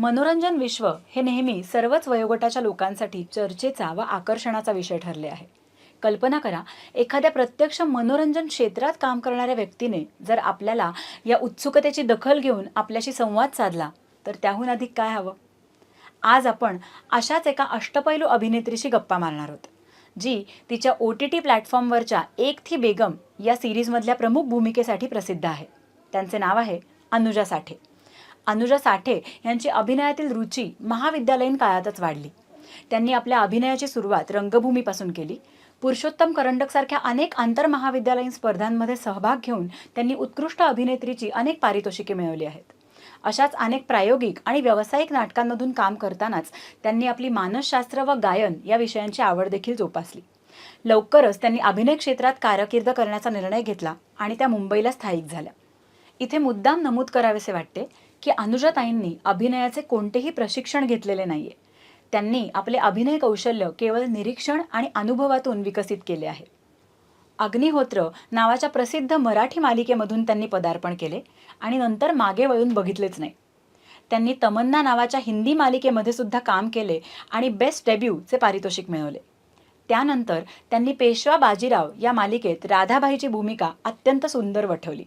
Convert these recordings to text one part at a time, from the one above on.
मनोरंजन विश्व हे नेहमी सर्वच वयोगटाच्या लोकांसाठी चर्चेचा व आकर्षणाचा विषय ठरले आहे. कल्पना करा एखाद्या प्रत्यक्ष मनोरंजन क्षेत्रात काम करणाऱ्या व्यक्तीने जर आपल्याला या उत्सुकतेची दखल घेऊन आपल्याशी संवाद साधला तर त्याहून अधिक काय हवं? आज आपण अशाच एका अष्टपैलू अभिनेत्रीशी गप्पा मारणार आहोत जी तिच्या ओ टी टी प्लॅटफॉर्मवरच्या एक थी बेगम या सिरीजमधल्या प्रमुख भूमिकेसाठी प्रसिद्ध आहे. त्यांचे नाव आहे अनुजा साठे. अनुजा साठे यांची अभिनयातील रुची महाविद्यालयीन काळातच वाढली. त्यांनी आपल्या अभिनयाची सुरुवात रंगभूमीपासून केली. पुरुषोत्तम करंडकसारख्या अनेक आंतरमहाविद्यालयीन स्पर्धांमध्ये सहभाग घेऊन त्यांनी उत्कृष्ट अभिनेत्रीची अनेक पारितोषिके मिळवली आहेत. अशाच अनेक प्रायोगिक आणि व्यावसायिक नाटकांमधून काम करतानाच त्यांनी आपली मानसशास्त्र व गायन या विषयांची आवड देखील जोपासली. लवकरच त्यांनी अभिनय क्षेत्रात कारकीर्द करण्याचा निर्णय घेतला आणि त्या मुंबईला स्थायिक झाल्या. इथे मुद्दाम नमूद करावेसे वाटते. की अनुजाताईंनी अभिनयाचे कोणतेही प्रशिक्षण घेतलेले नाहीये. त्यांनी आपले अभिनय कौशल्य केवळ निरीक्षण आणि अनुभवातून विकसित केले आहे. अग्निहोत्र नावाच्या प्रसिद्ध मराठी मालिकेमधून त्यांनी पदार्पण केले आणि नंतर मागे वळून बघितलेच नाही. त्यांनी तमन्ना नावाच्या हिंदी मालिकेमध्ये सुद्धा काम केले आणि बेस्ट डेब्यूचे पारितोषिक मिळवले. त्यानंतर त्यांनी पेशवा बाजीराव या मालिकेत राधाबाईची भूमिका अत्यंत सुंदर वठवली.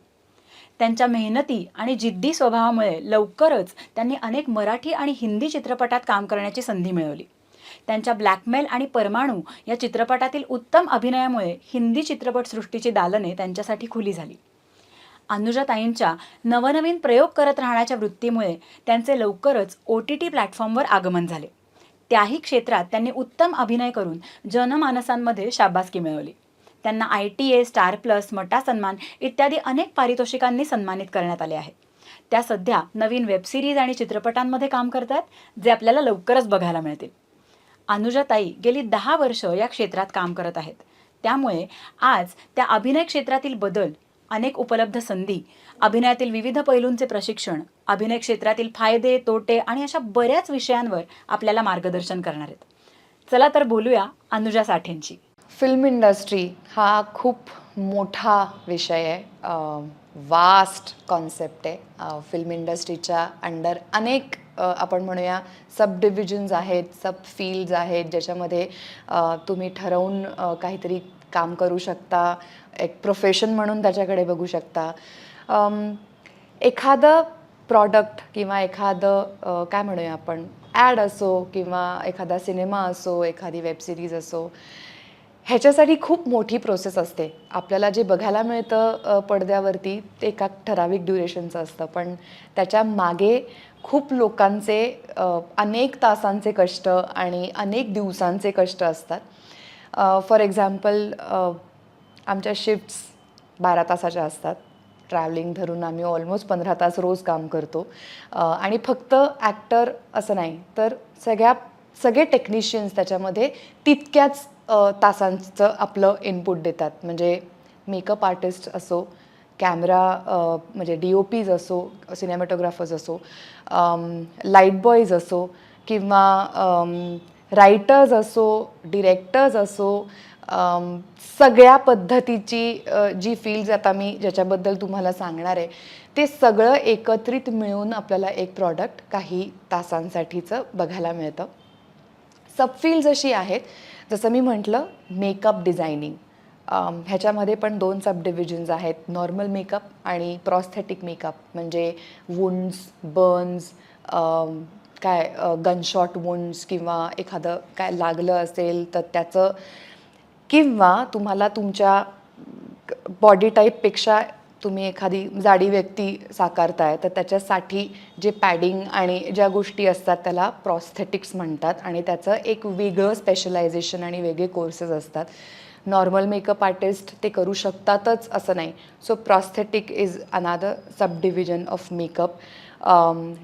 त्यांच्या मेहनती आणि जिद्दी स्वभावामुळे लवकरच त्यांनी अनेक मराठी आणि हिंदी चित्रपटात काम करण्याची संधी मिळवली. त्यांच्या ब्लॅकमेल आणि परमाणू या चित्रपटातील उत्तम अभिनयामुळे हिंदी चित्रपटसृष्टीची दालने त्यांच्यासाठी खुली झाली. अनुजाताईंच्या नवनवीन प्रयोग करत राहण्याच्या वृत्तीमुळे त्यांचे लवकरच ओ टी टी प्लॅटफॉर्मवर आगमन झाले. त्याही क्षेत्रात त्यांनी उत्तम अभिनय करून जनमानसांमध्ये शाबासकी मिळवली. त्यांना I T A star plus Mata सन्मान इत्यादी अनेक पारितोषिकांनी सन्मानित करण्यात आले आहे. त्या सध्या नवीन वेबसिरीज आणि चित्रपटांमध्ये काम करतात जे आपल्याला लवकरच बघायला मिळतील. अनुजाताई गेली दहा वर्ष या क्षेत्रात काम करत आहेत. त्यामुळे आज त्या अभिनय क्षेत्रातील बदल अनेक उपलब्ध संधी अभिनयातील विविध पैलूंचे प्रशिक्षण अभिनय क्षेत्रातील फायदे तोटे आणि अशा बऱ्याच विषयांवर आपल्याला मार्गदर्शन करणार आहेत. चला तर बोलूया अनुजा साठेंची. फिल्म इंडस्ट्री हा खूप मोठा विषय आहे. वास्ट कॉन्सेप्ट आहे. फिल्म इंडस्ट्रीच्या अंडर अनेक आपण म्हणूया सब डिव्हिजन्स आहेत सब फील्ड्स आहेत ज्याच्यामध्ये तुम्ही ठरवून काहीतरी काम करू शकता एक प्रोफेशन म्हणून त्याच्याकडे बघू शकता. एखादं प्रॉडक्ट किंवा एखादं काय म्हणूया आपण ॲड असो किंवा एखादा सिनेमा असो एखादी वेबसिरीज असो ह्याच्यासाठी खूप मोठी प्रोसेस असते. आपल्याला जे बघायला मिळतं पडद्यावरती ते एका ठराविक ड्युरेशनचं असतं. पण त्याच्यामागे खूप लोकांचे अनेक तासांचे कष्ट आणि अनेक दिवसांचे कष्ट असतात. फॉर एक्झाम्पल आमच्या शिफ्ट्स बारा तासाच्या असतात. ट्रॅव्हलिंग धरून आम्ही ऑलमोस्ट पंधरा तास रोज काम करतो. आणि फक्त ॲक्टर असं नाही तर सगळ्या सगळे टेक्निशियन्स त्याच्यामध्ये तितक्याच तासांचं आपलं इनपुट देतात. म्हणजे मेकअप आर्टिस्ट असो कॅमेरा म्हणजे डी ओ पीज असो सिनेमॅटोग्राफर्स असो लाइट बॉईज असो किंवा रायटर्स असो डिरेक्टर्स असो सगळ्या पद्धतीची जी फील्ड्स आता मी ज्याच्याबद्दल तुम्हाला सांगणार आहे ते सगळं एकत्रित मिळून आपल्याला एक प्रॉडक्ट काही तासांसाठीचं बघायला मिळतं. सबफिल्ड्स अशी आहेत जसं मी म्हटलं मेकअप डिझायनिंग ह्याच्यामध्ये पण दोन सब डिव्हिजन्स आहेत नॉर्मल मेकअप आणि प्रॉस्थेटिक मेकअप म्हणजे वुंड्स बर्न्स काय गनशॉट वुंड्स किंवा एखादं काय लागलं असेल तर त्याचं किंवा तुम्हाला तुमच्या बॉडी टाईपपेक्षा तुम्ही एखादी जाडी व्यक्ती साकारताय तर त्याच्यासाठी जे पॅडिंग आणि ज्या गोष्टी असतात त्याला प्रॉस्थेटिक्स म्हणतात आणि त्याचं एक वेगळं स्पेशलायझेशन आणि वेगळे कोर्सेस असतात. नॉर्मल मेकअप आर्टिस्ट ते करू शकतातच असं नाही. So prosthetic is another sub division of makeup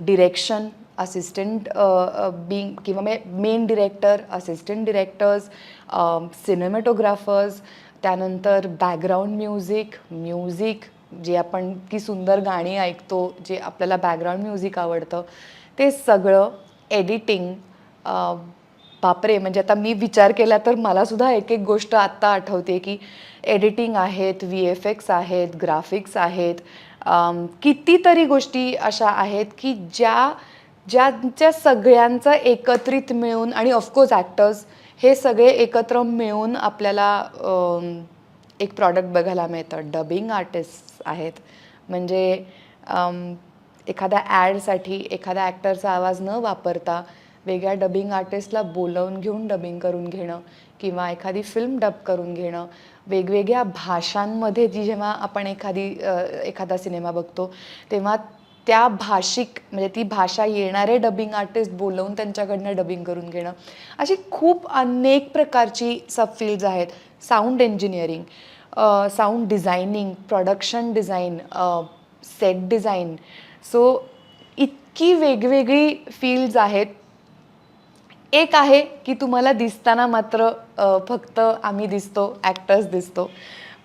direction assistant being किंवा may main director assistant directors cinematographers त्यानंतर बॅकग्राऊंड म्युझिक म्युझिक जे आपण की सुंदर गाणी ऐकतो जे आपल्याला बॅकग्राऊंड म्युझिक आवडतं ते सगळं एडिटिंग बापरे म्हणजे आता मी विचार केला तर मलासुद्धा एक एक गोष्ट आत्ता आठवते की एडिटिंग आहेत व्ही एफ एक्स आहेत ग्राफिक्स आहेत कितीतरी गोष्टी अशा आहेत की ज्या ज्यांच्या सगळ्यांचं एकत्रित मिळून आणि ऑफकोर्स ॲक्टर्स हे सगळे एकत्र मिळून आपल्याला एक प्रॉडक्ट बघायला मिळतं. डबिंग आर्टिस्ट आहेत. म्हणजे एखाद्या ॲडसाठी एखाद्या ॲक्टरचा आवाज न वापरता वेगळ्या डबिंग आर्टिस्टला बोलवून घेऊन डबिंग करून घेणं किंवा एखादी फिल्म डब करून घेणं वेगवेगळ्या भाषांमध्ये जी जेव्हा आपण एखादी एखादा सिनेमा बघतो तेव्हा त्या भाषिक म्हणजे ती भाषा येणारे डबिंग आर्टिस्ट बोलवून त्यांच्याकडनं डबिंग करून घेणं. अशी खूप अनेक प्रकारची सबफील्ड्स आहेत. Sound engineering sound designing production design set design so इतकी वेगवेगळी फील्ड्स आहेत. एक आहे की तुम्हाला दिसताना मात्र फक्त आम्ही दिसतो ॲक्टर्स दिसतो.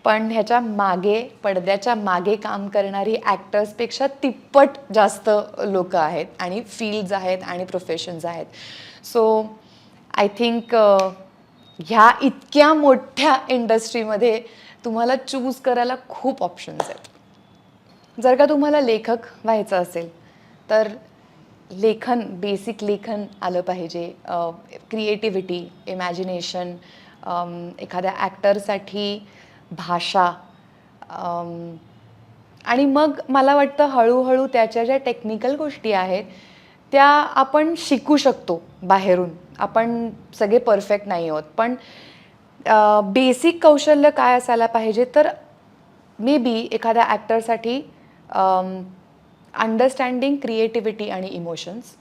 पण ह्याच्या मागे पडद्याच्या मागे काम करणारी ॲक्टर्सपेक्षा तिप्पट जास्त लोकं आहेत आणि फील्ड्स आहेत आणि प्रोफेशन्स आहेत. सो आय थिंक ह्या इतक्या मोठ्या इंडस्ट्रीमध्ये तुम्हाला चूज करायला खूप ऑप्शन्स आहेत. जर का तुम्हाला लेखक व्हायचं असेल तर लेखन बेसिक लेखन आलं पाहिजे. क्रिएटिव्हिटी इमॅजिनेशन एखाद्या ॲक्टरसाठी भाषा आणि मग मला वाटतं हळूहळू त्याच्या ज्या टेक्निकल गोष्टी आहेत त्या आपण शिकू शकतो बाहेरून. आपण सगळे परफेक्ट नाही आहोत. पण बेसिक कौशल्य काय असायला पाहिजे तर मे बी एखाद्या ॲक्टरसाठी अंडरस्टँडिंग क्रिएटिव्हिटी आणि इमोशन्स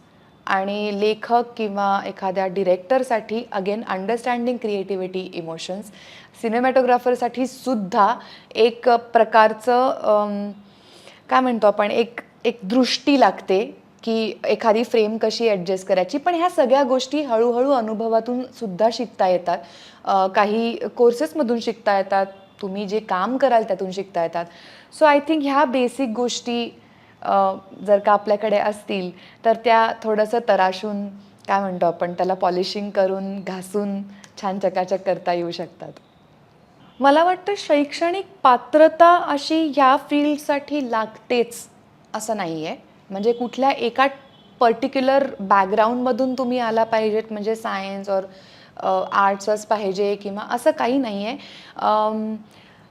आणि लेखक किंवा एखाद्या डिरेक्टरसाठी अगेन अंडरस्टँडिंग क्रिएटिव्हिटी इमोशन्स सिनेमॅटोग्राफरसाठी सुद्धा एक प्रकारचं काय म्हणतो आपण एक एक दृष्टी लागते की एखादी फ्रेम कशी ॲडजस्ट करायची. पण ह्या सगळ्या गोष्टी हळूहळू अनुभवातून सुद्धा शिकता येतात. काही कोर्सेसमधून शिकता येतात. तुम्ही जे काम कराल त्यातून शिकता येतात. सो आय थिंक ह्या बेसिक गोष्टी जर का आपल्याकडे असतील तर त्या थोडंसं तराशून काय म्हणतो आपण त्याला पॉलिशिंग करून घासून छान चकाचक करता येऊ शकतात. मला वाटतं शैक्षणिक पात्रता अशी ह्या फील्डसाठी लागतेच असं नाही आहे म्हणजे कुठल्या एका पर्टिक्युलर बॅकग्राऊंडमधून तुम्ही आला पाहिजेत म्हणजे सायन्स और आर्ट्सच पाहिजे किंवा असं काही नाही आहे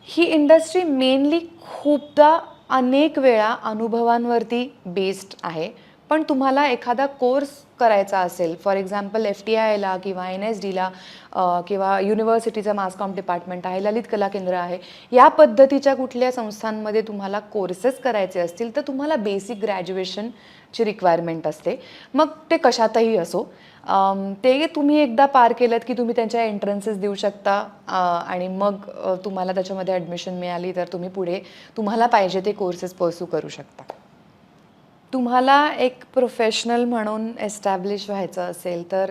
ही इंडस्ट्री मेनली खूपदा अनेक वेळा अनुभवांवरती बेस्ड आहे. पण तुम्हाला एखादा कोर्स करायचा असेल. फॉर एक्झाम्पल एफ टी आयला किंवा एन एस डीला किंवा युनिव्हर्सिटीचं मासकॉम डिपार्टमेंट आहे ललित कला केंद्र आहे या पद्धतीच्या कुठल्या संस्थांमध्ये तुम्हाला कोर्सेस करायचे असतील तर तुम्हाला बेसिक ग्रॅज्युएशनची रिक्वायरमेंट असते. मग ते कशातही असो ते तुम्ही एकदा पार केलं की तुम्ही त्यांच्या एंट्रन्सेस देऊ शकता आणि मग तुम्हाला त्याच्यामध्ये ॲडमिशन मिळाली तर तुम्ही पुढे तुम्हाला पाहिजे ते कोर्सेस पर्सू करू शकता. तुम्हाला एक प्रोफेशनल म्हणून एस्टॅब्लिश व्हायचं असेल तर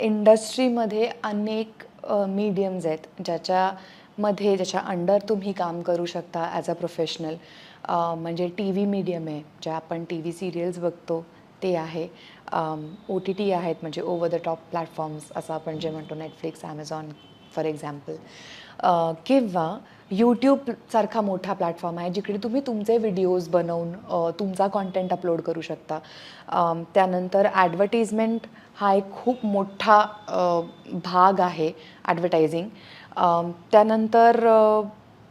इंडस्ट्रीमध्ये अनेक मीडियम्स आहेत ज्याच्यामध्ये ज्याच्या अंडर तुम्ही काम करू शकता ॲज अ प्रोफेशनल म्हणजे टी व्ही मीडियम आहे ज्या आपण टी व्ही सिरियल्स बघतो ते आहे. ओ टी टी आहेत म्हणजे ओवर द टॉप प्लॅटफॉर्म्स असं आपण जे म्हणतो Netflix Amazon for example uh, किंवा यूट्यूबसारखा मोठा प्लॅटफॉर्म आहे जिकडे तुम्ही तुमचे व्हिडिओज बनवून तुमचा कॉन्टेंट अपलोड करू शकता. त्यानंतर ॲडव्हर्टिजमेंट हा एक खूप मोठा भाग आहे ॲडव्हर्टायझिंग त्यानंतर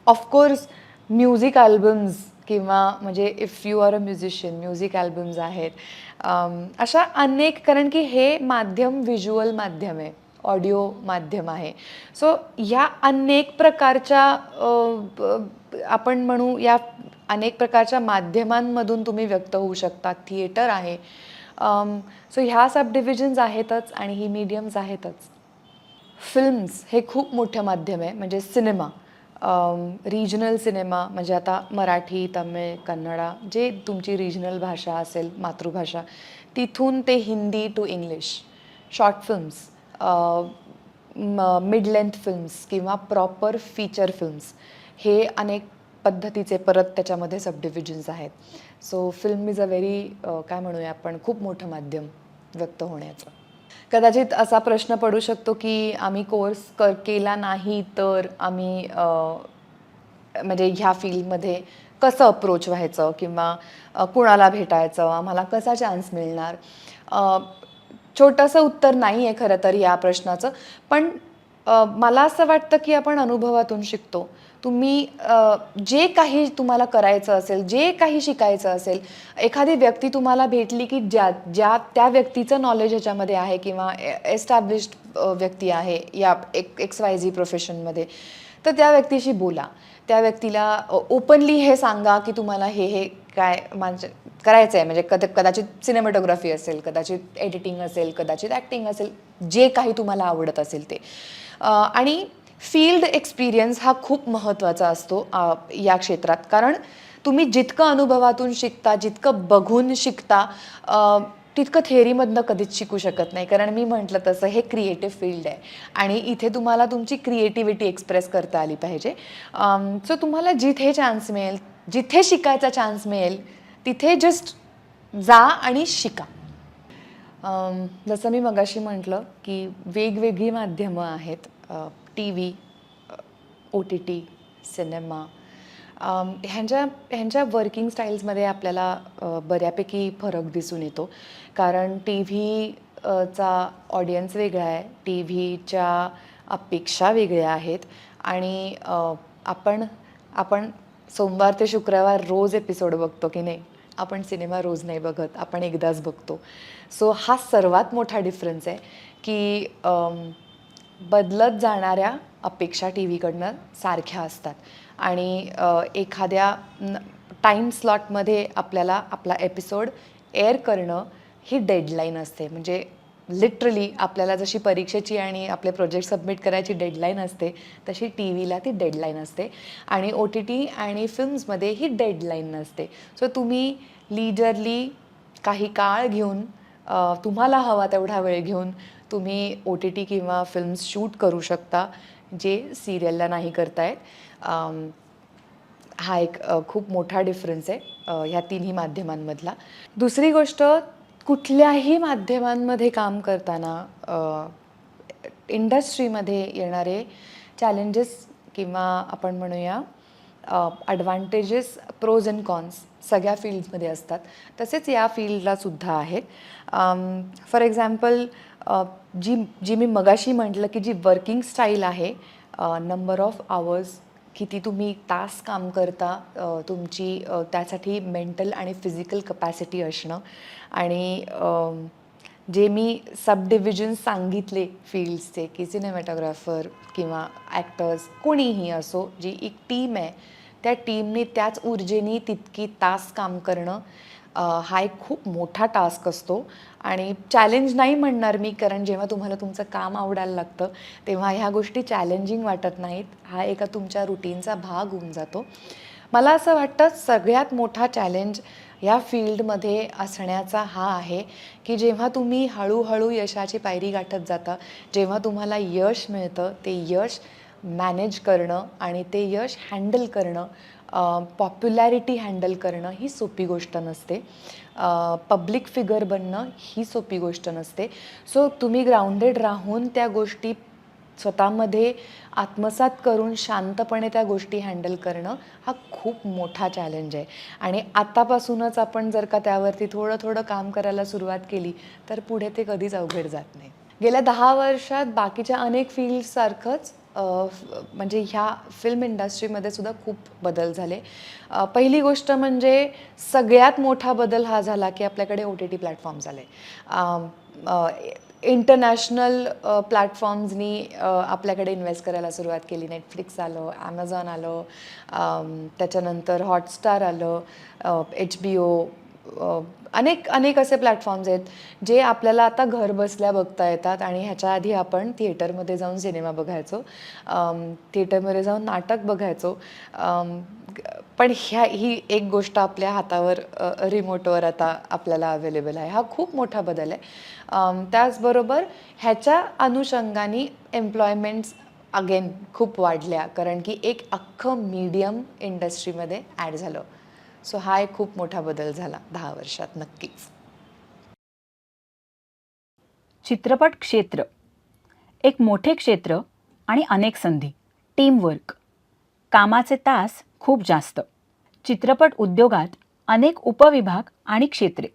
ऑफकोर्स म्युझिक अल्बम्स किंवा म्हणजे if you are a musician music albums आहेत. अशा अनेक कारण की हे माध्यम व्हिज्युअल माध्यम आहे. ऑडिओ माध्यम आहे. सो ह्या अनेक प्रकारच्या आपण म्हणू या अनेक प्रकारच्या माध्यमांमधून तुम्ही व्यक्त होऊ शकता थिएटर आहे. सो ह्या सब डिव्हिजन्स आहेतच आणि ही मीडियम्स आहेतच. फिल्म्स हे खूप मोठं माध्यम आहे. म्हणजे सिनेमा रिजनल सिनेमा म्हणजे आता मराठी तमिळ कन्नडा जे तुमची रिजनल भाषा असेल मातृभाषा तिथून ते Hindi to English short films mid length films किंवा प्रॉपर फीचर फिल्म्स हे अनेक पद्धतीचे परत त्याच्यामध्ये सब डिव्हिजन्स आहेत so film is a very काय म्हणूया आपण खूप मोठं माध्यम व्यक्त होण्याचं. कदाचित असा प्रश्न पडू शकतो की आम्ही कोर्स कर केला नाही तर आम्ही म्हणजे ह्या फील्डमध्ये कसं अप्रोच व्हायचं किंवा कुणाला भेटायचं आम्हाला कसा चान्स मिळणार? छोटंसं उत्तर नाही आहे खरं तर या प्रश्नाचं. पण मला असं वाटतं की आपण अनुभवातून शिकतो. तुम्ही जे काही तुम्हाला करायचं असेल जे काही शिकायचं असेल एखादी व्यक्ती तुम्हाला भेटली की ज्या ज्या त्या व्यक्तीचं नॉलेज ह्याच्यामध्ये आहे किंवा एस्टॅब्लिश्ड व्यक्ती आहे या एक एक्स वाय झी प्रोफेशनमध्ये तर त्या व्यक्तीशी बोला. त्या व्यक्तीला ओपनली हे सांगा की तुम्हाला हे हे काय म्हणजे करायचं आहे म्हणजे कद कदाचित सिनेमॅटोग्राफी असेल कदाचित एडिटिंग असेल कदाचित ॲक्टिंग असेल जे काही तुम्हाला आवडत असेल ते. आणि फील्ड एक्सपिरियन्स हा खूप महत्त्वाचा असतो या क्षेत्रात. कारण तुम्ही जितकं अनुभवातून शिकता जितकं बघून शिकता तितकं थेअरीमधनं कधीच शिकू शकत नाही. कारण मी म्हटलं तसं हे क्रिएटिव्ह फील्ड आहे. आणि इथे तुम्हाला तुमची क्रिएटिव्हिटी एक्सप्रेस करता आली पाहिजे. सो तुम्हाला जिथे चान्स मिळेल जिथे शिकायचा चान्स मिळेल तिथे जस्ट जा आणि शिका. जसं मी मगाशी म्हटलं की वेगवेगळी माध्यमं आहेत. T V O T T cinema ह्यांच्या ह्यांच्या वर्किंग स्टाईल्समध्ये आपल्याला बऱ्यापैकी फरक दिसून येतो. कारण टी व्ही चा ऑडियन्स वेगळा आहे. टी व्हीच्या अपेक्षा वेगळ्या आहेत. आणि आपण आपण सोमवार ते शुक्रवार रोज एपिसोड बघतो की नाही? आपण सिनेमा रोज नाही बघत. आपण एकदाच बघतो. सो हा सर्वात मोठा डिफरन्स आहे की बदलत जाणाऱ्या अपेक्षा टी व्हीकडनं सारख्या असतात. आणि एखाद्या टाईम स्लॉटमध्ये आपल्याला आपला एपिसोड एअर करणं ही डेडलाईन असते. म्हणजे लिटरली आपल्याला जशी परीक्षेची आणि आपले प्रोजेक्ट सबमिट करायची डेडलाईन असते तशी टी व्हीला ती डेडलाईन असते. आणि ओ टी टी आणि फिल्म्समध्ये ही डेडलाईन नसते. सो तुम्ही लिजरली काही काळ घेऊन तुम्हाला हवा तेवढा वेळ घेऊन तुम्ही ओ टी टी किंवा फिल्म्स शूट करू शकता. जे सिरियलला नाही करतायत हा एक खूप मोठा डिफरन्स आहे ह्या तिन्ही माध्यमांमधला. दुसरी गोष्ट कुठल्याही माध्यमांमध्ये काम करताना इंडस्ट्रीमध्ये येणारे चॅलेंजेस किंवा आपण म्हणूया ॲडव्हान्टेजेस प्रोज अँड कॉन्स सगळ्या फील्डमध्ये असतात. तसेच या फील्डलासुद्धा आहेत. फॉर एक्झाम्पल जी जी मी मगाशी म्हटलं की जी वर्किंग स्टाईल आहे नंबर ऑफ आवर्स किती तुम्ही तास काम करता तुमची त्यासाठी मेंटल आणि फिजिकल कपॅसिटी असणं. आणि जे मी सब डिव्हिजन सांगितले फील्ड्सचे की सिनेमॅटोग्राफर किंवा ॲक्टर्स कोणीही असो जी एक टीम आहे त्या टीमने त्याच ऊर्जेने तितकी तास काम करणं हा एक खूप मोठा टास्क असतो. आणि चॅलेंज नाही म्हणणार मी कारण जेव्हा तुम्हाला तुमचं काम आवडायला लागतं तेव्हा ह्या गोष्टी चॅलेंजिंग वाटत नाहीत. हा एका तुमच्या रुटीनचा भाग होऊन जातो. मला असं वाटतं सगळ्यात मोठा चॅलेंज या फील्डमध्ये असण्याचा हा आहे की जेव्हा तुम्ही हळूहळू यशाची पायरी गाठत जाता जेव्हा तुम्हाला यश मिळतं ते यश मॅनेज करणं आणि ते यश हँडल करणं पॉप्युलॅरिटी हँडल करणं ही सोपी गोष्ट नसते. पब्लिक फिगर बनणं ही सोपी गोष्ट नसते. सो तुम्ही ग्राउंडेड राहून त्या गोष्टी स्वतःमध्ये आत्मसात करून शांतपणे त्या गोष्टी हँडल करणं हा खूप मोठा चॅलेंज आहे. आणि आत्तापासूनच आपण जर का त्यावरती थोडं थोडं काम करायला सुरुवात केली तर पुढे ते कधीच अवघड जात नाही. गेल्या दहा वर्षात बाकीच्या अनेक फील्डसारखंच म्हणजे ह्या फिल्म इंडस्ट्रीमध्ये सुद्धा खूप बदल झाले. पहिली गोष्ट म्हणजे सगळ्यात मोठा बदल हा झाला की आपल्याकडे ओ टी टी प्लॅटफॉर्म झाले. इंटरनॅशनल प्लॅटफॉर्म्सनी आपल्याकडे इन्व्हेस्ट करायला सुरुवात केली. नेटफ्लिक्स आलं ॲमेझॉन आलं त्याच्यानंतर हॉटस्टार आलं एच बी ओ अनेक अनेक असे प्लॅटफॉर्म्स आहेत जे आपल्याला आता घर बसल्या बघता येतात आणि ह्याच्या आधी आपण थिएटरमध्ये जाऊन सिनेमा बघायचो. थिएटरमध्ये जाऊन नाटक बघायचो. पण ह्या ही एक गोष्ट आपल्या हातावर रिमोटवर आता आपल्याला अवेलेबल आहे. हा खूप मोठा बदल आहे. त्याचबरोबर ह्याच्या अनुषंगाने एम्प्लॉयमेंट्स अगेन खूप वाढल्या. कारण की एक अख्खं मीडियम इंडस्ट्रीमध्ये ॲड झालं. सो हा एक खूप मोठा बदल झाला दहा वर्षात नक्कीच. चित्रपट क्षेत्र. एक मोठे क्षेत्र आणि अनेक संधी. टीमवर्क कामाचे तास खूप जास्त. चित्रपट उद्योगात अनेक उपविभाग आणि क्षेत्रे.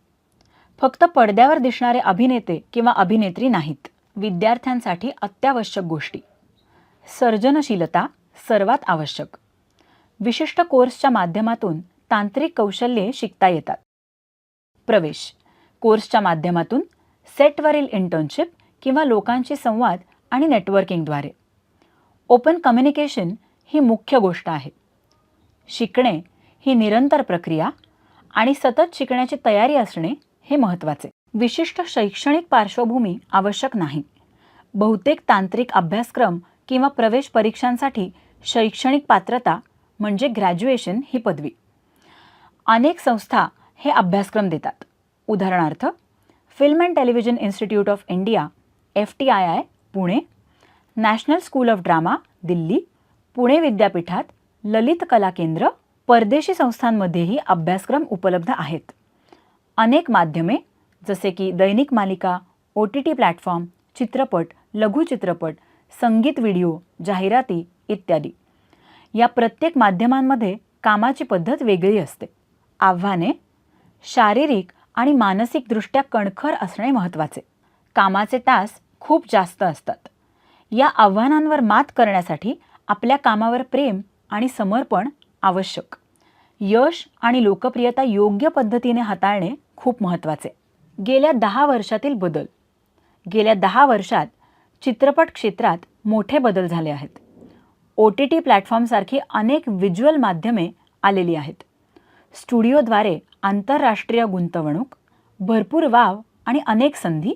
फक्त पडद्यावर दिसणारे अभिनेते किंवा अभिनेत्री नाहीत. विद्यार्थ्यांसाठी अत्यावश्यक गोष्टी. सर्जनशीलता सर्वात आवश्यक. विशिष्ट कोर्सच्या माध्यमातून तांत्रिक कौशल्ये शिकता येतात. प्रवेश. कोर्सच्या माध्यमातून सेटवरील इंटर्नशिप किंवा लोकांशी संवाद आणि नेटवर्किंगद्वारे. ओपन कम्युनिकेशन ही मुख्य गोष्ट आहे. शिकणे ही निरंतर प्रक्रिया आणि सतत शिकण्याची तयारी असणे हे महत्त्वाचे. विशिष्ट शैक्षणिक पार्श्वभूमी आवश्यक नाही. बहुतेक तांत्रिक अभ्यासक्रम किंवा प्रवेश परीक्षांसाठी शैक्षणिक पात्रता म्हणजे ग्रॅज्युएशन ही पदवी. अनेक संस्था हे अभ्यासक्रम देतात. उदाहरणार्थ film and television institute of India F T I I Pune national school of drama Delhi Pune विद्यापीठात ललित कला केंद्र परदेशी संस्थांमध्येही अभ्यासक्रम उपलब्ध आहेत. अनेक माध्यमे जसे की दैनिक मालिका ओ टी टी प्लॅटफॉर्म चित्रपट लघुचित्रपट संगीत व्हिडिओ जाहिराती इत्यादी. या प्रत्येक माध्यमांमध्ये कामाची पद्धत वेगळी असते. आव्हाने शारीरिक आणि मानसिकदृष्ट्या कणखर असणे महत्त्वाचे. कामाचे तास खूप जास्त असतात. या आव्हानांवर मात करण्यासाठी आपल्या कामावर प्रेम आणि समर्पण आवश्यक. यश आणि लोकप्रियता योग्य पद्धतीने हाताळणे खूप महत्त्वाचे. गेल्या दहा वर्षातील बदल. गेल्या दहा वर्षात चित्रपट क्षेत्रात मोठे बदल झाले आहेत. ओ टी टी प्लॅटफॉर्मसारखी अनेक व्हिज्युअल माध्यमे आलेली आहेत. स्टुडिओद्वारे आंतरराष्ट्रीय गुंतवणूक भरपूर वाव आणि अनेक संधी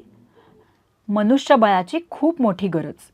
मनुष्यबळाची खूप मोठी गरज.